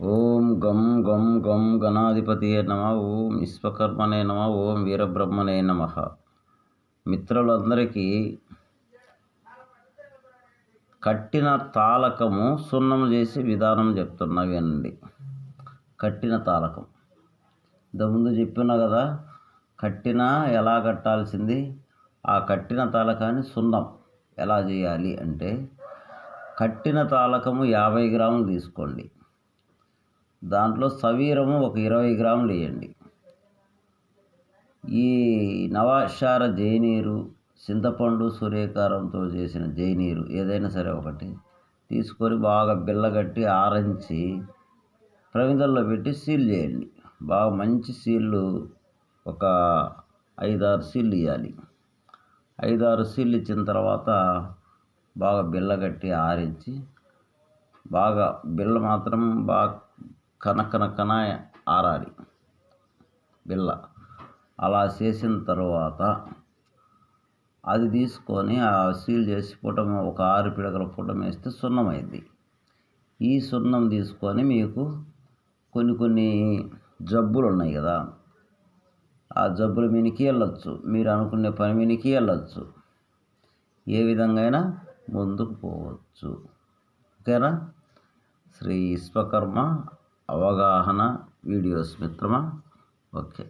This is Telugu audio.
ఓం గం గం గం గణాధిపతి నమ. ఓం విశ్వకర్మనే నమ. ఓం వీరబ్రహ్మనే నమ. మిత్రులందరికీ కట్టిన తాళకము సున్నం చేసి విధానం చెప్తున్నా వినండి. కట్టిన తాళకం ఇంతకుముందు చెప్పినా కదా కట్టిన ఎలా కట్టాల్సింది? ఆ కట్టిన తాళకాన్ని సున్నం ఎలా చేయాలి అంటే కట్టిన తాళకము యాభై గ్రాములు తీసుకోండి. దాంట్లో సవీరము ఒక ఇరవై గ్రాములు వేయండి. ఈ నవాక్షార జైనీరు చింతపండు సూర్యకారంతో చేసిన జైనీరు ఏదైనా సరే ఒకటి తీసుకొని బాగా బిల్లగట్టి ఆరించి ప్రమిదల్లో పెట్టి సీల్ చేయండి. బాగా మంచి సీళ్ళు ఒక ఐదారు సీళ్ళు ఇవ్వాలి ఐదారు సీళ్ళు ఇచ్చిన తర్వాత బాగా బిల్లగట్టి ఆరించి బాగా బిల్ల మాత్రం బాగా కనకనకన ఆరాలి బిల్ల అలా చేసిన తర్వాత అది తీసుకొని ఆ సీల్ చేసి పుటం ఒక ఆరు పిడకల పుటం వేస్తే సున్నం అయింది ఈ సున్నం తీసుకొని మీకు కొన్ని కొన్ని జబ్బులు ఉన్నాయి కదా ఆ జబ్బులు మీనికి వెళ్ళొచ్చు. మీరు అనుకునే పని మీనికి వెళ్ళొచ్చు. ఏ విధంగా అయినా ముందుకు పోవచ్చు. ఓకేనా? శ్రీ విశ్వకర్మ అవగాహన వీడియోస్ మిత్రమా ఓకే